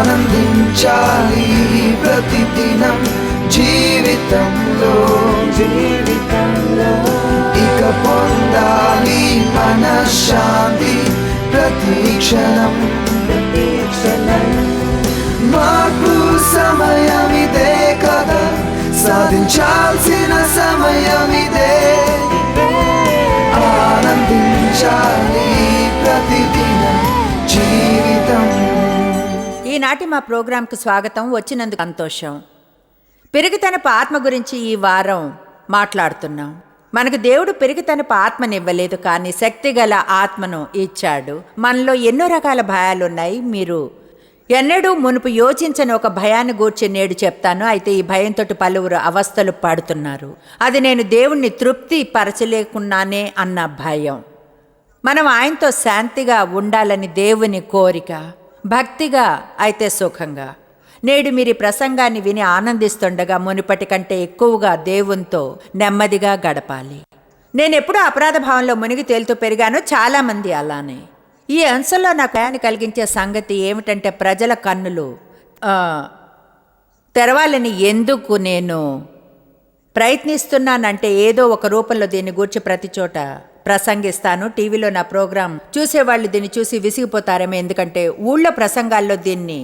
ఆనందించాలి ప్రతిదినం జీవితంలో. జీవితంలో. ఇక పొందాలి మనశ్శాంతి ప్రతి క్షణం. ప్రతి క్షణం. మార్పు సమయం ఇదే కదా సాధించాల్సిన సమయం ఇదే. ఆనందించాలి ప్రతిదినం. ఈనాటి మా ప్రోగ్రాంకు స్వాగతం. వచ్చినందుకు సంతోషం. పెరుగుతనపు ఆత్మ గురించి ఈ వారం మాట్లాడుతున్నాం. మనకు దేవుడు పెరుగుతనపు ఆత్మనివ్వలేదు కానీ శక్తిగల ఆత్మను ఇచ్చాడు. మనలో ఎన్నో రకాల భయాలున్నాయి మీరు ఎన్నడూ మునుపు యోచించని ఒక భయాన్ని గూర్చి నేడు చెప్తాను. అయితే ఈ భయంతో పలువురు అవస్థలు పడుతున్నారు. అది నేను దేవుణ్ణి తృప్తి పరచలేకున్నానే అన్న భయం. మనం ఆయనతో శాంతిగా ఉండాలని దేవుని కోరిక. భక్తిగా అయితే సుఖంగా. నేడు మీరు ప్రసంగాన్ని విని ఆనందిస్తుండగా మునుపటి కంటే ఎక్కువగా దేవునితో నెమ్మదిగా గడపాలి. నేను ఎప్పుడూ అపరాధ భావంలో మునిగి తేలుతూ పెరిగాను చాలామంది అలానే. ఈ అంశంలో నాకు భయాన్ని కలిగించే సంగతి ఏమిటంటే ప్రజల కన్నులు తెరవాలని ఎందుకు నేను ప్రయత్నిస్తున్నానంటే ఏదో ఒక రూపంలో దీన్ని గూర్చి ప్రతి చోట ప్రసంగిస్తాను. టీవీలో నా ప్రోగ్రాం చూసేవాళ్ళు దీన్ని చూసి విసిగిపోతారేమో ఎందుకంటే ఊళ్ళో ప్రసంగాల్లో దీన్ని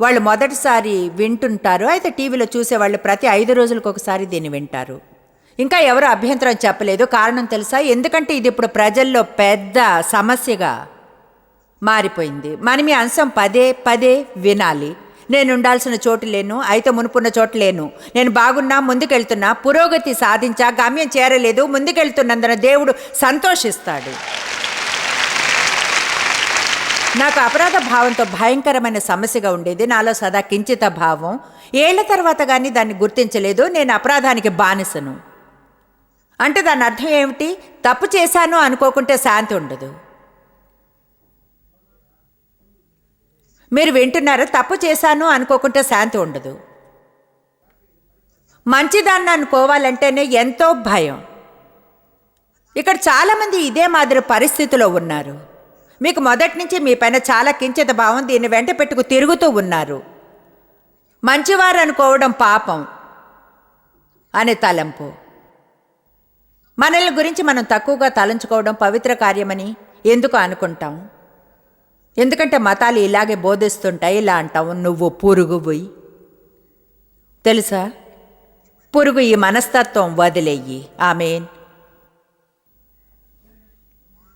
వాళ్ళు మొదటిసారి వింటుంటారు. అయితే టీవీలో చూసేవాళ్ళు ప్రతి ఐదు రోజులకు ఒకసారి దీన్ని వింటారు. ఇంకా ఎవరు అభ్యంతరం చెప్పలేదు. కారణం తెలుసా? ఎందుకంటే ఇది ఇప్పుడు ప్రజల్లో పెద్ద సమస్యగా మారిపోయింది. మనం ఈ అంశం పదే పదే వినాలి. నేను ఉండాల్సిన చోటు లేను అయితే మునుపున్న చోటు లేను. నేను బాగున్నా ముందుకెళ్తున్నా పురోగతి సాధించా గమ్యం చేరలేదు ముందుకెళ్తున్నందున దేవుడు సంతోషిస్తాడు. నాకు అపరాధ భావంతో భయంకరమైన సమస్యగా ఉండేది. నాలో సదా కించిత భావం. ఏళ్ళ తర్వాత కానీ దాన్ని గుర్తించలేదు. నేను అపరాధానికి బానిసను. అంటే దాని అర్థం ఏమిటి? తప్పు చేశాను అనుకోకుంటే శాంతి ఉండదు. మీరు వింటున్నారా? తప్పు చేశాను అనుకోకుండా శాంతి ఉండదు. మంచిదాన్ని అనుకోవాలంటేనే ఎంతో భయం. ఇక్కడ చాలామంది ఇదే మాదిరి పరిస్థితిలో ఉన్నారు. మీకు మొదటి నుంచి మీ పైన చాలా కించిత భావం దీన్ని వెంట పెట్టుకు తిరుగుతూ ఉన్నారు. మంచివారు అనుకోవడం పాపం అనే తలంపు. మనల్ని గురించి మనం తక్కువగా తలంచుకోవడం పవిత్ర కార్యమని ఎందుకు అనుకుంటాం? ఎందుకంటే మతాలు ఇలాగే బోధిస్తుంటాయి ఇలా అంటావు నువ్వు పురుగువి తెలుసా? పురుగు ఈ మనస్తత్వం వదిలేయి. ఆమెన్.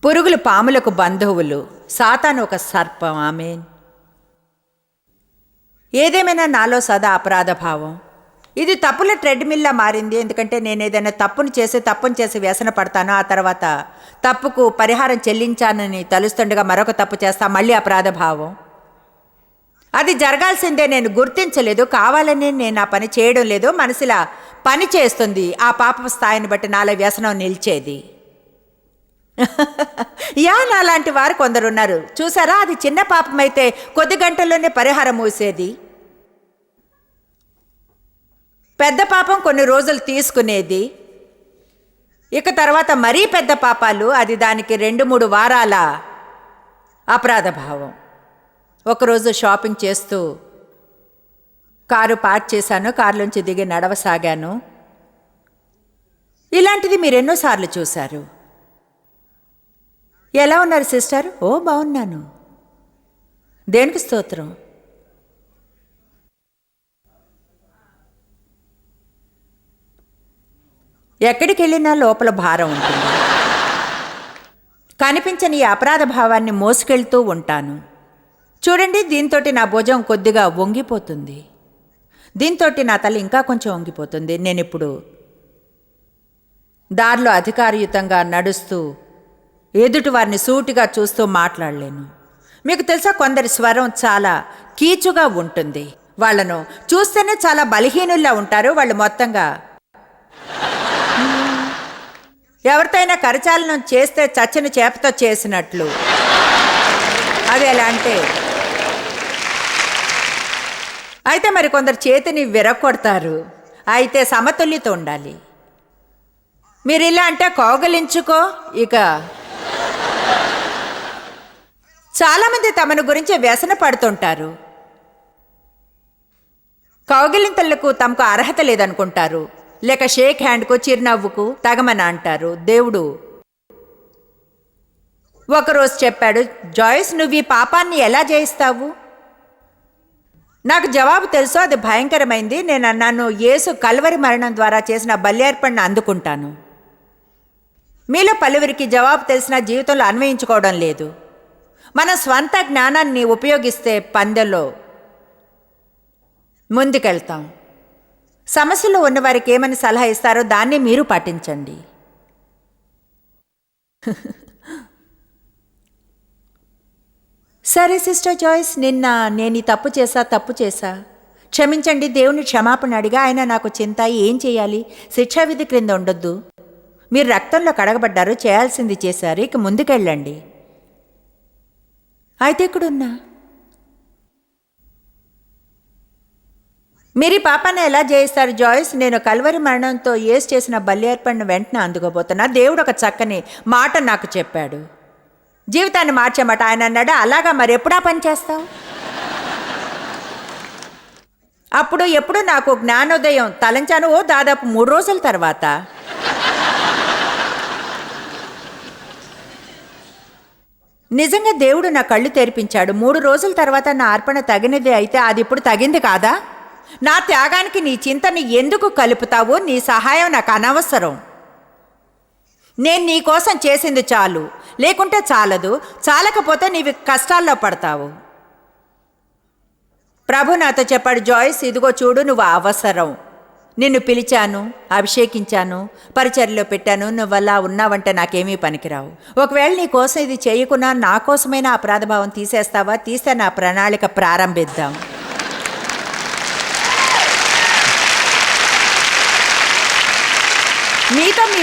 పురుగులు పాములకు బంధువులు సాతాను ఒక సర్పం. ఆమెన్. ఏదేమైనా నాలో సదా అపరాధ భావం? ఇది తప్పుల ట్రెడ్మిల్లా మారింది. ఎందుకంటే నేను ఏదైనా తప్పును చేసి తప్పును చేసి వ్యసన పడతాను. ఆ తర్వాత తప్పుకు పరిహారం చెల్లించానని తలుస్తుండగా మరొక తప్పు చేస్తా మళ్ళీ అపరాధ భావం అది జరగాల్సిందే. నేను గుర్తించలేదు. కావాలని నేను ఆ పని చేయడం లేదు. మనసులా పని చేస్తుంది. ఆ పాప స్థాయిని బట్టి నాలో వ్యసనం నిలిచేది. యా నాలాంటి వారు కొందరున్నారు. చూసారా? అది చిన్న పాపమైతే కొద్ది గంటల్లోనే పరిహారం మూసేది. పెద్ద పాపం కొన్ని రోజులు తీసుకునేది. ఇక తర్వాత మరీ పెద్ద పాపాలు అది దానికి రెండు మూడు వారాల అపరాధ భావం. ఒకరోజు షాపింగ్ చేస్తూ కారు పార్క్ చేశాను కారులోంచి దిగి నడవసాగాను. ఇలాంటిది మీరు ఎన్నోసార్లు చూశారు. ఎలా ఉన్నారు సిస్టర్? ఓ బాగున్నాను. దేనికి స్తోత్రం? ఎక్కడికి వెళ్ళినా లోపల భారం ఉంటుంది. కనిపించని ఈ అపరాధ భావాన్ని మోసుకెళ్తూ ఉంటాను. చూడండి దీంతో నా భుజం కొద్దిగా వంగిపోతుంది. దీంతో నా తల ఇంకా కొంచెం వంగిపోతుంది. నేను ఇప్పుడు దారిలో అధికారయుతంగా నడుస్తూ ఎదుటి వారిని సూటిగా చూస్తూ మాట్లాడలేను. మీకు తెలుసా కొందరి స్వరం చాలా కీచుగా ఉంటుంది. వాళ్ళను చూస్తేనే చాలా బలహీనుల్లా ఉంటారు. వాళ్ళు మొత్తంగా ఎవరితోనైనా కరచాలనం చేస్తే చచ్చిన చేపతో చేసినట్లు. అది ఎలా అంటే అయితే మరి కొందరు చేతిని విరగొడతారు. అయితే సమతుల్యత ఉండాలి. మీరు ఇలా అంటే కోగలించుకో ఇక. చాలామంది తమను గురించి వ్యసన పడుతుంటారు. కౌగిలింతలకు తమకు అర్హత లేదనుకుంటారు. లేక షేక్ హ్యాండ్కు చిరునవ్వుకు తగమన అంటారు దేవుడు. ఒకరోజు చెప్పాడు జాయిస్ నువ్వు ఈ పాపాన్ని ఎలా జయిస్తావు? నాకు జవాబు తెలుసు అది భయంకరమైంది. నేను అన్నాను యేసు కల్వరి మరణం ద్వారా చేసిన బల్యార్పణను అందుకుంటాను. మీలో పలువురికి జవాబు తెలిసిన జీవితంలో అన్వయించుకోవడం లేదు. మన స్వంత జ్ఞానాన్ని ఉపయోగిస్తే పందెలో ముందుకెళ్తాం. సమస్యలో ఉన్నవారికి ఏమని సలహా ఇస్తారో దాన్ని మీరు పాటించండి సరే సిస్టర్ జాయిస్ నిన్న నేను ఈ తప్పు చేశా తప్పు చేశా. క్షమించండి దేవుని క్షమాపణ అడిగా. ఆయన నాకు చింత ఏం చేయాలి? శిక్షా విధి క్రింద ఉండొద్దు. మీరు రక్తంలో కడగబడ్డారు చేయాల్సింది చేశారు. ఇక ముందుకెళ్ళండి. అయితే ఇక్కడున్నా మీరు పాపాన్ని ఎలా జయిస్తారు జాయిస్? నేను కల్వరి మరణంతో ఏసు చేసిన బలి వెంటనే అందుకోబోతున్నా. దేవుడు ఒక చక్కని మాట నాకు చెప్పాడు. జీవితాన్ని మార్చేమాట. ఆయన అన్నాడు అలాగా మరి ఎప్పుడా పని చేస్తావు? అప్పుడు ఎప్పుడు నాకు జ్ఞానోదయం తలంచాను. ఓ దాదాపు మూడు రోజుల తర్వాత. నిజంగా దేవుడు నా కళ్ళు తెరిపించాడు. మూడు రోజుల తర్వాత నా అర్పణ తగినది అయితే అది ఇప్పుడు తగింది కాదా? నా త్యాగానికి నీ చింతని ఎందుకు కలుపుతావు నీ సహాయం నాకు అనవసరం. నేను నీ కోసం చేసింది చాలు. లేకుంటే చాలదు. చాలకపోతే నీవి కష్టాల్లో పడతావు. ప్రభు నాతో చెప్పాడు జాయిస్ ఇదిగో చూడు నువ్వు అవసరం. నిన్ను పిలిచాను అభిషేకించాను పరిచర్లో పెట్టాను నువ్వు అలా ఉన్నావంటే నాకేమీ పనికిరావు. ఒకవేళ నీ కోసం ఇది చేయకున్నా నా కోసమైనా అపరాధభావం తీసేస్తావా? తీస్తే నా ప్రణాళిక ప్రారంభిద్దాం.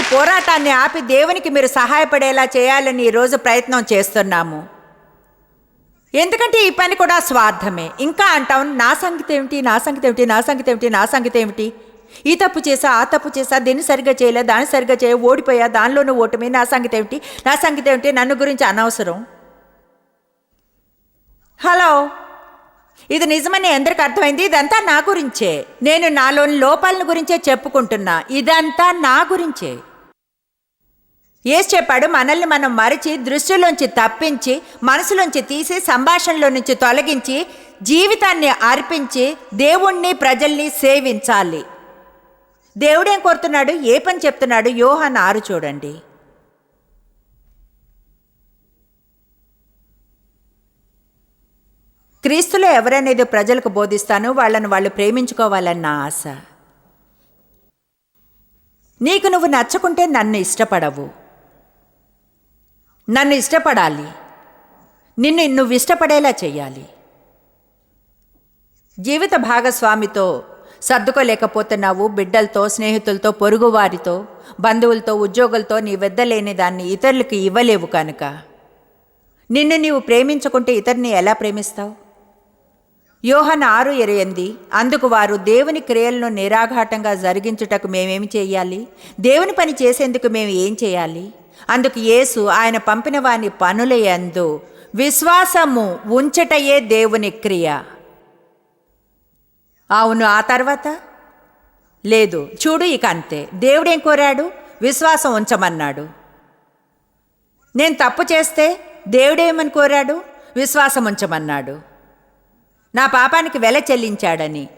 ఈ పోరాటాన్ని ఆపి దేవునికి మీరు సహాయపడేలా చేయాలని ఈరోజు ప్రయత్నం చేస్తున్నాము. ఎందుకంటే ఈ పని కూడా స్వార్థమే. ఇంకా అంటాం నా సంగతి ఏమిటి నా సంగతి ఏమిటి నా సంగతి ఏమిటి నా సంగతి ఏమిటి? ఈ తప్పు చేసా ఆ తప్పు చేసా దీన్ని సరిగ్గా చేయలే దాన్ని సరిగ్గా చేయ ఓడిపోయా దానిలోనూ ఓటమి నా సంగతి ఏమిటి నా సంగతి ఏమిటి నన్ను గురించి అనవసరం. హలో ఇది నిజమని ఎందరికి అర్థమైంది? ఇదంతా నా గురించే. నేను నాలోని లోపాలను గురించే చెప్పుకుంటున్నా. ఇదంతా నా గురించే. ఏసు చెప్పాడు మనల్ని మనం మరిచి దృష్టిలోంచి తప్పించి మనసులోంచి తీసి సంభాషణలో నుంచి తొలగించి జీవితాన్ని అర్పించి దేవుణ్ణి ప్రజల్ని సేవించాలి. దేవుడేం కోరుతున్నాడు? ఏ పని చెప్తున్నాడు? యోహాన్ ఆరు చూడండి. క్రీస్తులో ఎవరనేది ప్రజలకు బోధిస్తాను వాళ్ళను వాళ్ళు ప్రేమించుకోవాలన్న ఆశ. నీకు నువ్వు నచ్చకుంటే నన్ను ఇష్టపడవు. నన్ను ఇష్టపడాలి. నిన్ను నువ్వు ఇష్టపడేలా చేయాలి జీవిత భాగస్వామితో సర్దుకోలేకపోతున్నావు బిడ్డలతో స్నేహితులతో పొరుగువారితో బంధువులతో ఉద్యోగులతో నీ వెద్దలేని దాన్ని ఇతరులకు ఇవ్వలేవు కనుక. నిన్ను నీవు ప్రేమించుకుంటే ఇతరుని ఎలా ప్రేమిస్తావు? యోహన్ ఆరు ఎనిమిది అందుకు వారు దేవుని క్రియలను నిరాఘాటంగా జరిగించుటకు మేమేమి చేయాలి? దేవుని పని చేసేందుకు మేము ఏం చేయాలి? అందుకు యేసు ఆయన పంపిన వాని పనుల యందు విశ్వాసము ఉంచటయే దేవుని క్రియ. అవును ఆ తర్వాత? లేదు చూడు ఇక అంతే. దేవుడేం కోరాడు? విశ్వాసం ఉంచమన్నాడు. నేను తప్పు చేస్తే దేవుడేమని కోరాడు? విశ్వాసం ఉంచమన్నాడు. నా పాపానికి వెల చెల్లించాడని.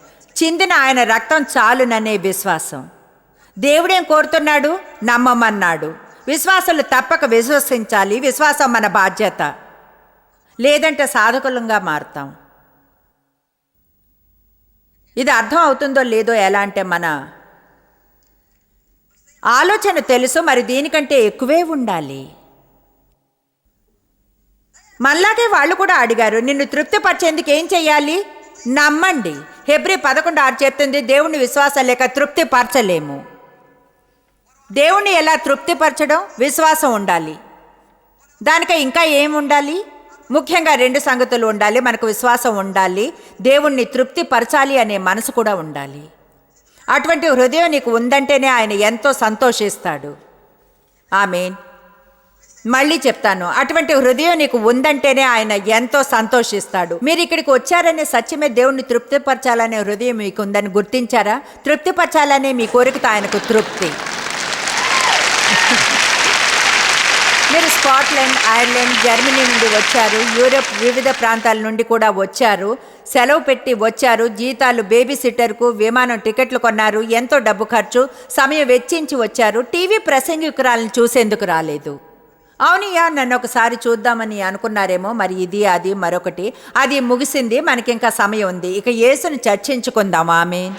చిందిన ఆయన రక్తం చాలుననే విశ్వాసం. దేవుడేం కోరుతున్నాడు? నమ్మమన్నాడు. విశ్వాసాలు తప్పక విశ్వసించాలి. విశ్వాసం మన బాధ్యత. లేదంటే సాధకులంగా మారుతాం. ఇది అర్థం అవుతుందో లేదో ఎలా అంటే మన ఆలోచన తెలుసు మరి దీనికంటే ఎక్కువే ఉండాలి. మళ్ళాగే వాళ్ళు కూడా అడిగారు నిన్ను తృప్తిపరిచేందుకు ఏం చెయ్యాలి? నమ్మండి. హెబ్రి పదకొండు ఆరు చెప్తుంది దేవుని విశ్వాసం లేక తృప్తిపరచలేము. దేవుణ్ణి ఎలా తృప్తిపరచడం? విశ్వాసం ఉండాలి. దానిక ఇంకా ఏం ఉండాలి? ముఖ్యంగా రెండు సంగతులు ఉండాలి. మనకు విశ్వాసం ఉండాలి. దేవుణ్ణి తృప్తిపరచాలి అనే మనసు కూడా ఉండాలి. అటువంటి హృదయం నీకు ఉందంటేనే ఆయన ఎంతో సంతోషిస్తాడు. ఆమెన్. మళ్ళీ చెప్తాను. అటువంటి హృదయం నీకు ఉందంటేనే ఆయన ఎంతో సంతోషిస్తాడు. మీరు ఇక్కడికి వచ్చారనే సత్యమే దేవుణ్ణి తృప్తిపరచాలనే హృదయం మీకు ఉందని గుర్తించారా? తృప్తిపరచాలనే మీ కోరికతో ఆయనకు తృప్తి. మీరు స్కాట్లాండ్ ఐర్లాండ్ జర్మనీ నుండి వచ్చారు. యూరప్ వివిధ ప్రాంతాల నుండి కూడా వచ్చారు. సెలవు పెట్టి వచ్చారు. జీతాలు బేబీ సిట్టర్కు విమానం టికెట్లు కొన్నారు. ఎంతో డబ్బు ఖర్చు సమయం వెచ్చించి వచ్చారు. టీవీ ప్రసంగికురాలను చూసేందుకు రాలేదు. అవునయ్యా నన్ను ఒకసారి చూద్దామని అనుకున్నారేమో మరి ఇది అది మరొకటి. అది ముగిసింది మనకింకా సమయం ఉంది. ఇక యేసును చర్చించుకుందాం. ఆమె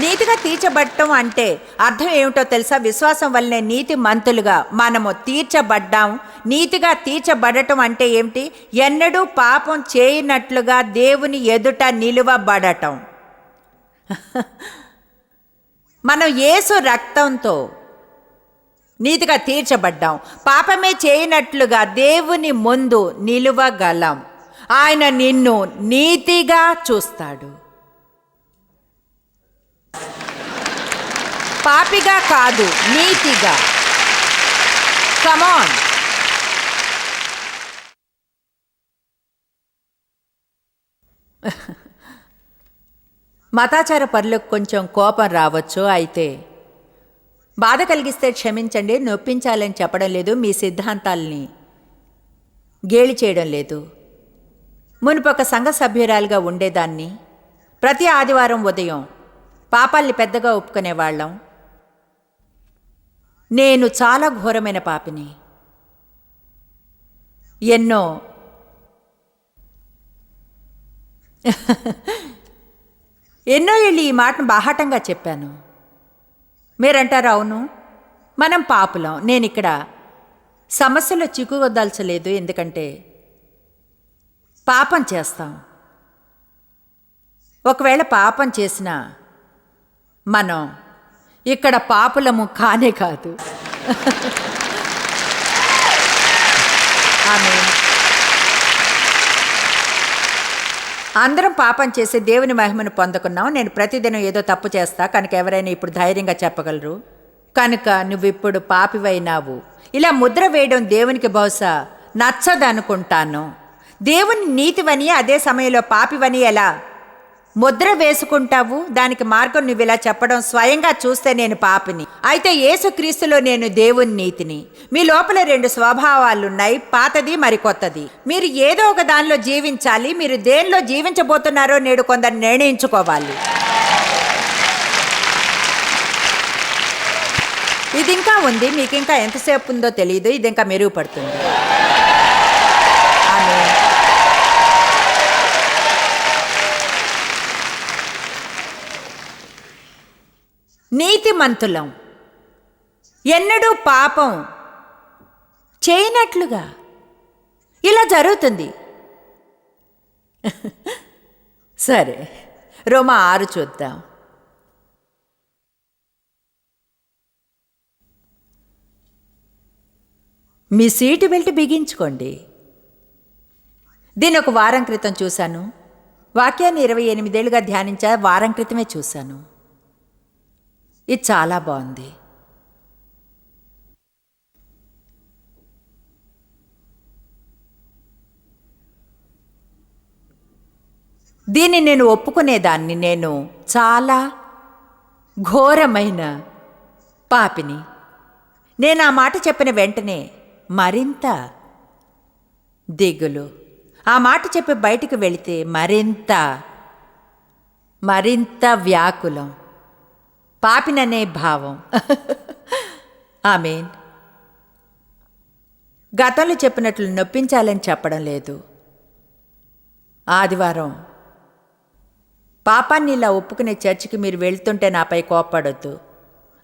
నీతిగా తీర్చబడటం అంటే అర్థం ఏమిటో తెలుసా? విశ్వాసం వల్లనే నీతి మంతులుగా మనము తీర్చబడ్డాం. నీతిగా తీర్చబడటం అంటే ఏమిటి? ఎన్నడూ పాపం చేయనట్లుగా దేవుని ఎదుట నిలువబడటం. మనం ఏసు రక్తంతో నీతిగా తీర్చబడ్డాం. పాపమే చేయనట్లుగా దేవుని ముందు నిలువగలం. ఆయన నిన్ను నీతిగా చూస్తాడు. పాపిగా కాదు నీతిగా. కమాన్ మతాచార పరులకు కొంచెం కోపం రావచ్చు అయితే బాధ కలిగిస్తే క్షమించండి నొప్పించాలని చెప్పడం లేదు మీ సిద్ధాంతాల్ని గేలి చేయడం లేదు. మునుపొక సంఘ సభ్యురాలుగా ఉండేదాన్ని. ప్రతి ఆదివారం ఉదయం పాపాల్ని పెద్దగా ఒప్పుకునేవాళ్ళం. నేను చాలా ఘోరమైన పాపిని. ఎన్నో. ఎన్నో ఏళ్ళు ఈ మాటను బాహాటంగా చెప్పాను. మీరంటారు అవును. మనం పాపులం. నేను ఇక్కడ సమస్యలో చిక్కువదల్చలేదు ఎందుకంటే పాపం చేస్తాం. ఒకవేళ పాపం చేసినా మనం ఇక్కడ పాపులము కానే కాదు. ఆమె అందరం పాపం చేసి దేవుని మహిమను పొందుకున్నాం. నేను ప్రతిదినం ఏదో తప్పు చేస్తా కనుక ఎవరైనా ఇప్పుడు ధైర్యంగా చెప్పగలరు? కనుక నువ్వు ఇప్పుడు పాపివైనావు. ఇలా ముద్ర వేయడం దేవునికి బహుశా నచ్చదనుకుంటాను. దేవుని నీతివని అదే సమయంలో పాపివని ఎలా ముద్ర వేసుకుంటావు దానికి మార్గం నువ్వు ఇలా చెప్పడం స్వయంగా చూస్తే నేను పాపిని. అయితే యేసుక్రీస్తులో నేను దేవుని నీతిని. మీ లోపల రెండు స్వభావాలున్నాయి పాతది మరి కొత్తది. మీరు ఏదో ఒక దానిలో జీవించాలి మీరు దేనిలో జీవించబోతున్నారో నేడు కొందరు నిర్ణయించుకోవాలి. ఇది ఇంకా ఉంది మీకు ఇంకా ఎంతసేపు ఉందో తెలియదు ఇది ఇంకా మెరుగుపడుతుంది ఆమేన్. నీతిమంతులం. ఎన్నడూ పాపం చేయనట్లుగా. ఇలా జరుగుతుంది. సరే రోమా ఆరు చూద్దాం. మీ సీటు బెల్ట్ బిగించుకోండి. దీని ఒక వారం క్రితం చూశాను. వాక్యాన్ని ఇరవై ఎనిమిదేళ్ళుగా ధ్యానించా వారం క్రితమే చూశాను. ఇది చాలా బాగుంది. దీన్ని నేను ఒప్పుకునేదాన్ని. నేను చాలా ఘోరమైన పాపిని. నేను ఆ మాట చెప్పిన వెంటనే మరింత దిగులు. ఆ మాట చెప్పి బయటికి వెళితే మరింత మరింత వ్యాకులం. పాపిననే భావం. ఆమెన్. గతంలో చెప్పినట్లు నొప్పించాలని చెప్పడం లేదు. ఆదివారం. పాపాన్ని ఇలా ఒప్పుకునే చర్చికి మీరు వెళ్తుంటే నాపై కోప్పడొద్దు.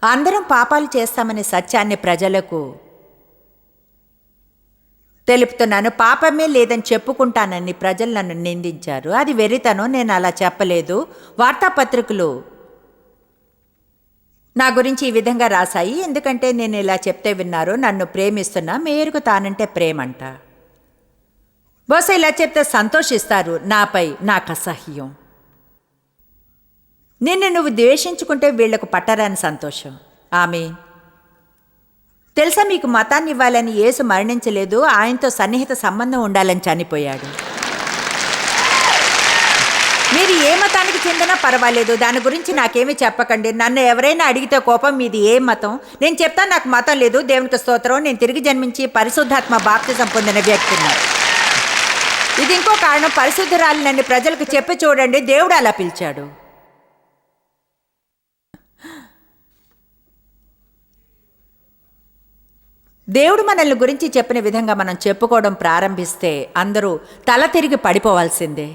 అందరం పాపాలు చేస్తామనే సత్యాన్ని ప్రజలకు తెలుపుతున్నాను. పాపమే లేదని చెప్పుకుంటానని ప్రజలు నన్ను నిందించారు. అది వెరితనం నేను అలా చెప్పలేదు. వార్తాపత్రికలు నా గురించి ఈ విధంగా రాశాయి. ఎందుకంటే నేను ఇలా చెప్తే విన్నారు నన్ను ప్రేమిస్తున్నా మేరుకు తానంటే ప్రేమంట. బహుశా ఇలా చెప్తే సంతోషిస్తారు నాపై నాకు అసహ్యం. నిన్ను నువ్వు ద్వేషించుకుంటే వీళ్ళకు పట్టరాని సంతోషం. ఆమె తెలుసా మీకు మతాన్ని ఇవ్వాలని యేసు మరణించలేదు ఆయనతో సన్నిహిత సంబంధం ఉండాలని చనిపోయాడు. మీరు ఏమ మతానికి చెందినా పర్వాలేదు. దాని గురించి నాకేమీ చెప్పకండి. నన్ను ఎవరైనా అడిగితే కోపం మీది ఏ మతం? నేను చెప్తా నాకు మతం లేదు. దేవునికి స్తోత్రం. నేను తిరిగి జన్మించి పరిశుద్ధాత్మ బాప్తిజం పొందిన వ్యక్తిని ఇది ఇంకో కారణం. పరిశుద్ధరాలు నన్ను ప్రజలకు చెప్పి చూడండి. దేవుడు అలా పిలిచాడు. దేవుడు మనల్ని గురించి చెప్పిన విధంగా మనం చెప్పుకోవడం ప్రారంభిస్తే అందరూ తల తిరిగి పడిపోవాల్సిందే.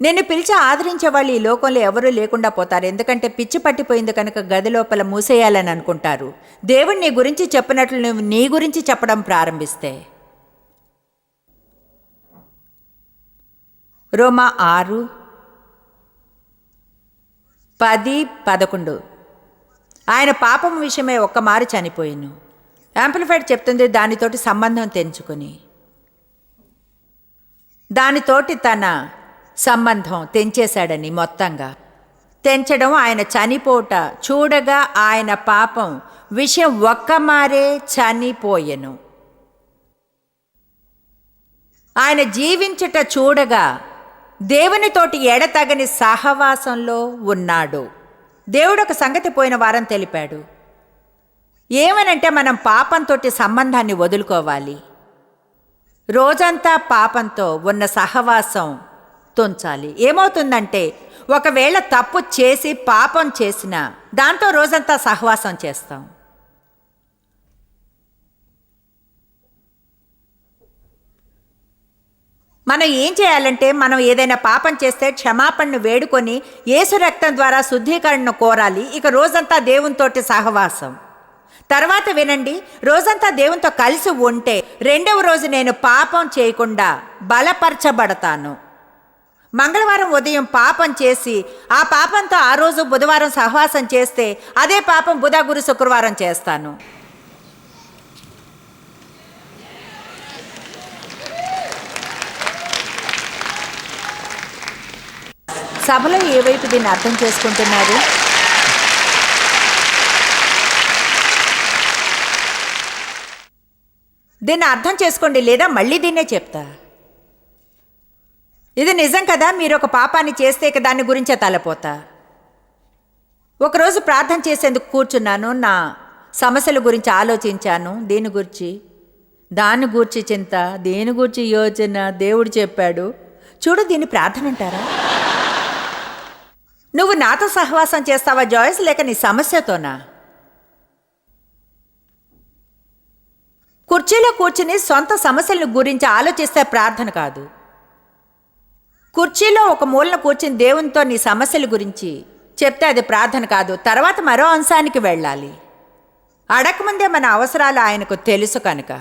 నిన్ను పిలిచి ఆదరించే వాళ్ళు ఈ లోకంలో ఎవరూ లేకుండా పోతారు. ఎందుకంటే పిచ్చి పట్టిపోయింది కనుక గది లోపల మూసేయాలని అనుకుంటారు. దేవుడు నీ గురించి చెప్పినట్లు నువ్వు నీ గురించి చెప్పడం ప్రారంభిస్తే. రోమా ఆరు పది పదకొండు. ఆయన పాపం విషయమే ఒక్కమారు చనిపోయాను. చనిపోయిను యాంప్లిఫైడ్ చెప్తుంది దానితోటి సంబంధం తెంచుకొని. దానితోటి తన సంబంధం తెంచేశాడని మొత్తంగా. తెంచడం ఆయన చనిపోట చూడగా ఆయన పాపం విషయం ఒక్క మారే చనిపోయెను. ఆయన జీవించుట చూడగా దేవునితోటి ఎడతగని సహవాసంలో ఉన్నాడు. దేవుడు ఒక సంగతి పోయిన వారం తెలిపాడు. ఏమనంటే మనం పాపంతో సంబంధాన్ని వదులుకోవాలి. రోజంతా పాపంతో ఉన్న సహవాసం తుంచాలి ఏమవుతుందంటే ఒకవేళ తప్పు చేసి పాపం చేసినా దాంతో రోజంతా సహవాసం చేస్తాం. మనం ఏం చేయాలంటే మనం ఏదైనా పాపం చేస్తే క్షమాపణను వేడుకొని యేసు రక్తం ద్వారా శుద్ధీకరణను కోరాలి. ఇక రోజంతా దేవునితోటి సహవాసం. తర్వాత వినండి రోజంతా దేవునితో కలిసి ఉంటే రెండవ రోజు నేను పాపం చేయకుండా బలపరచబడతాను. మంగళవారం ఉదయం పాపం చేసి ఆ పాపంతో ఆ రోజు బుధవారం సహవాసం చేస్తే అదే పాపం బుధ గురు శుక్రవారం చేస్తాను. సభలో ఏ వైపు దీన్ని అర్థం చేసుకుంటున్నారు? దీన్ని అర్థం చేసుకోండి లేదా మళ్ళీ దీన్నే చెప్తా. ఇది నిజం కదా మీరు ఒక పాపాన్ని చేస్తే దాని గురించే తలపోతా. ఒకరోజు ప్రార్థన చేసేందుకు కూర్చున్నాను నా సమస్యల గురించి ఆలోచించాను. దీని గురించి? దాని గూర్చి చింత దేని గూర్చి యోచన? దేవుడు చెప్పాడు. చూడు దీన్ని ప్రార్థన అంటారా? నువ్వు నాతో సహవాసం చేస్తావా జాయిస్? లేక నీ సమస్యతోనా? కుర్చీలో కూర్చుని సొంత సమస్యల గురించి ఆలోచిస్తే ప్రార్థన కాదు. కుర్చీలో ఒక మూలన కూర్చుని దేవునితో నీ సమస్యల గురించి చెప్తే అది ప్రార్థన కాదు. తర్వాత మరో అంశానికి వెళ్ళాలి. అడగముందే మన అవసరాలు ఆయనకు తెలుసు కనుక.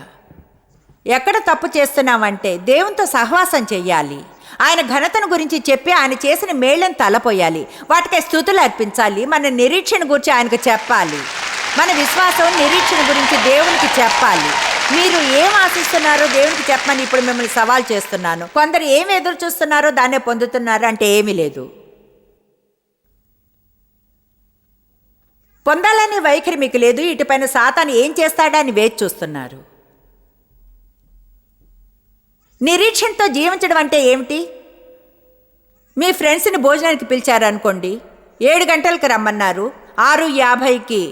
ఎక్కడ తప్పు చేస్తున్నామంటే దేవునితో సహవాసం చెయ్యాలి. ఆయన ఘనతను గురించి చెప్పి ఆయన చేసిన మేళ్ళని తలపోయాలి. వాటికై స్థుతులు అర్పించాలి. మన నిరీక్షణ గురించి ఆయనకు చెప్పాలి. మన విశ్వాసం నిరీక్షణ గురించి దేవునికి చెప్పాలి. మీరు ఏం ఆశిస్తున్నారో దేవునికి చెప్పమని ఇప్పుడు మిమ్మల్ని సవాల్ చేస్తున్నాను. కొందరు ఏం ఎదురు చూస్తున్నారో దాన్నే పొందుతున్నారు అంటే ఏమీ లేదు. పొందాలనే వైఖరి మీకు లేదు ఇటుపైన సాతాను ఏం చేస్తాడా అని వేచి చూస్తున్నారు. నిరీక్షణతో జీవించడం అంటే ఏమిటి? మీ ఫ్రెండ్స్ని భోజనానికి పిలిచారనుకోండి ఏడు గంటలకు రమ్మన్నారు ఆరు యాభైకి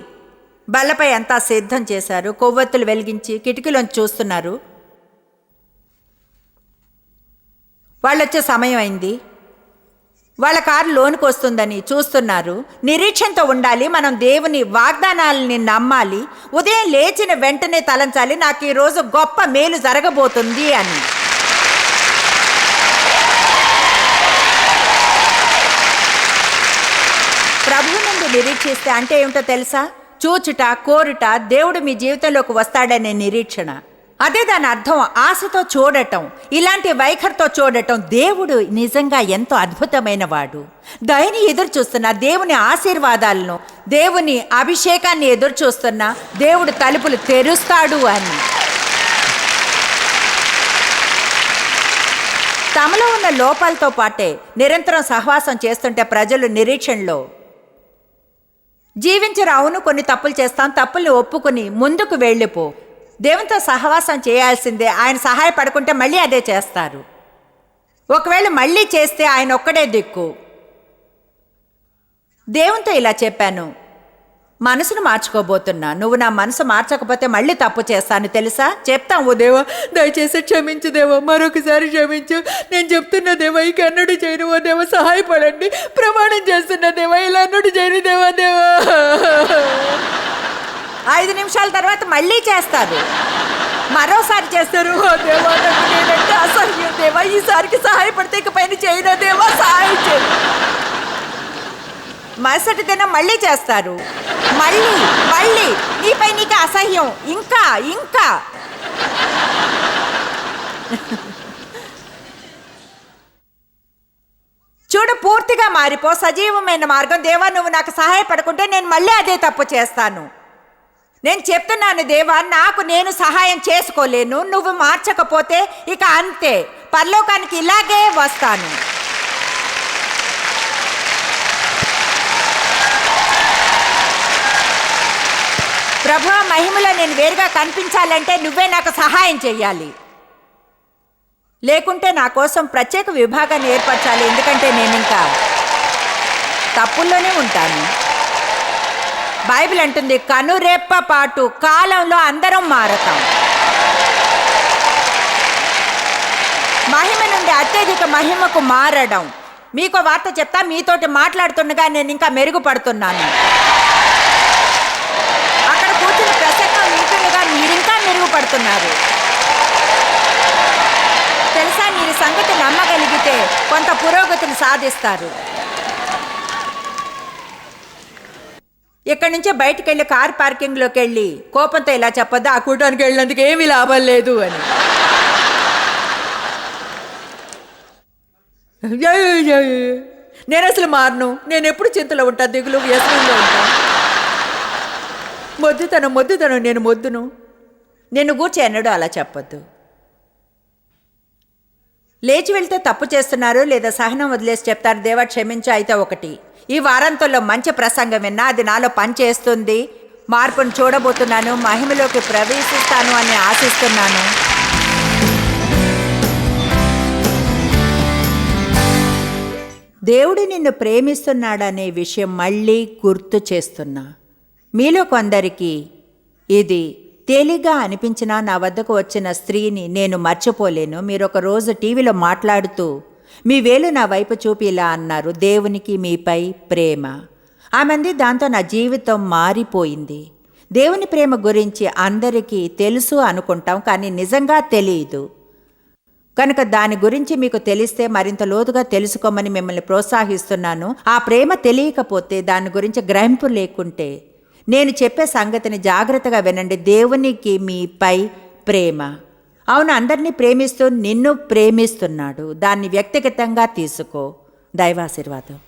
బల్లపై అంతా సిద్ధం చేశారు. కొవ్వొత్తులు వెలిగించి కిటికీలోంచి చూస్తున్నారు. వాళ్ళొచ్చే సమయం అయింది. వాళ్ళ కారు లోనుకు వస్తుందని చూస్తున్నారు. నిరీక్షణతో ఉండాలి. మనం దేవుని వాగ్దానాలని నమ్మాలి. ఉదయం లేచిన వెంటనే తలంచాలి. నాకు ఈరోజు గొప్ప మేలు జరగబోతుంది అని. ప్రభు నుండి నిరీక్షిస్తే అంటే ఏమిటో తెలుసా? చూచుట కోరుట దేవుడు మీ జీవితంలోకి వస్తాడనే నిరీక్షణ. అదే దాని అర్థం ఆశతో చూడటం ఇలాంటి వైఖరితో చూడటం దేవుడు నిజంగా ఎంతో అద్భుతమైన వాడు. దయని ఎదురు చూస్తున్న దేవుని ఆశీర్వాదాలను దేవుని అభిషేకాన్ని ఎదురు చూస్తున్న దేవుడు తలుపులు తెరుస్తాడు అని. తమలో ఉన్న లోపాలతో పాటే నిరంతరం సహవాసం చేస్తుంటే ప్రజలు నిరీక్షణలో జీవించరు అవును కొన్ని తప్పులు చేస్తాం తప్పుల్ని ఒప్పుకుని ముందుకు వెళ్ళిపో. దేవునితో సహవాసం చేయాల్సిందే. ఆయన సహాయపడుకుంటే మళ్ళీ అదే చేస్తారు. ఒకవేళ మళ్ళీ చేస్తే ఆయన ఒక్కడే దిక్కు. దేవునితో ఇలా చెప్పాను. మనసును మార్చుకోబోతున్నా. నువ్వు నా మనసు మార్చకపోతే మళ్ళీ తప్పు చేస్తాను తెలుసా? చెప్తాం ఓ దేవా దయచేసి క్షమించు దేవా మరొకసారి క్షమించు. నేను చెప్తున్న దేవా ఇక అన్నడు చేయను ఓ దేవా సహాయపడండి. ప్రమాణం చేస్తున్న దేవా ఇలా అన్నడు చేయను దేవా దేవా. ఐదు నిమిషాల తర్వాత మళ్ళీ చేస్తారు మరోసారి చేస్తారు ఓ దేవా నాకు నేనంటే అసహ్యం దేవా. ఈసారికి సహాయపడితే ఇక పైన చేయను దేవా సహాయం చేయను. మరుసటి దినం మళ్ళీ చేస్తారు. మళ్ళీ మళ్ళీ. నీపై నీకు అసహ్యం. ఇంకా ఇంకా. చూడు పూర్తిగా మారిపో. సజీవమైన మార్గం. దేవా నువ్వు నాకు సహాయపడకుంటే నేను మళ్ళీ అదే తప్పు చేస్తాను. నేను చెప్తున్నాను దేవా నాకు నేను సహాయం చేసుకోలేను. నువ్వు మార్చకపోతే ఇక అంతే. పరలోకానికి ఇలాగే వస్తాను. ప్రభు మహిమలో నేను వేరుగా కనిపించాలంటే నువ్వే నాకు సహాయం చెయ్యాలి. లేకుంటే నా కోసం ప్రత్యేక విభాగాన్ని ఏర్పరచాలి ఎందుకంటే నేను ఇంకా తప్పుల్లోనే ఉంటాను. బైబిల్ అంటుంది కనురెప్ప పాటు కాలంలో అందరం మారతాం. మహిమ నుండి అత్యధిక మహిమకు మారడం. మీకు వార్త చెప్తా మీతోటి మాట్లాడుతుండగా నేను ఇంకా మెరుగుపడుతున్నాను అక్కడ కూర్చుని ప్రసంగం వింటుండగా పడుతున్నారు తెలుసా మీరు సంగతి నమ్మగలిగితే కొంత పురోగతిని సాధిస్తారు. ఇక్కడి నుంచే బయటికి వెళ్ళి కార్ పార్కింగ్లోకి వెళ్ళి కోపంతో ఇలా చెప్పొద్దు? ఆ కూటానికి వెళ్ళినందుకు ఏమీ లాభం లేదు అని. నేను అసలు మారను. నేను ఎప్పుడు చింతలో ఉంటా దిగులు వ్యసనంలో ఉంటా? మొద్దుతనం మొద్దుతనం నేను మొద్దును. నిన్ను గూర్చి ఎన్నడూ అలా చెప్పొద్దు. లేచి వెళ్తే తప్పు చేస్తున్నారు లేదా సహనం వదిలేసి చెప్తారు దేవా క్షమించు అయితే ఒకటి. ఈ వారాంతంలో మంచి ప్రసంగం విన్నా అది నాలో పనిచేస్తుంది మార్పును చూడబోతున్నాను మహిమలోకి ప్రవేశిస్తాను అని ఆశిస్తున్నాను. దేవుడు నిన్ను ప్రేమిస్తున్నాడనే విషయం మళ్ళీ గుర్తు చేస్తున్నా. మీలో కొందరికి ఇది తేలిగ్గా అనిపించిన నా వద్దకు వచ్చిన స్త్రీని నేను మర్చిపోలేను. మీరొక రోజు టీవీలో మాట్లాడుతూ మీ వేలు నా వైపు చూపి ఇలా అన్నారు. దేవునికి మీపై ప్రేమ. ఆమెంది దాంతో నా జీవితం మారిపోయింది. దేవుని ప్రేమ గురించి అందరికీ తెలుసు అనుకుంటాం కానీ నిజంగా తెలియదు కనుక దాని గురించి మీకు తెలిస్తే మరింత లోతుగా తెలుసుకోమని మిమ్మల్ని ప్రోత్సహిస్తున్నాను. ఆ ప్రేమ తెలియకపోతే దాని గురించి గ్రహింపు లేకుంటే నేను చెప్పే సంగతిని జాగ్రత్తగా వినండి. దేవునికి మీపై ప్రేమ. అవును అందరినీ ప్రేమిస్తూ నిన్ను ప్రేమిస్తున్నాడు. దాన్ని వ్యక్తిగతంగా తీసుకో. దైవాశీర్వాదం.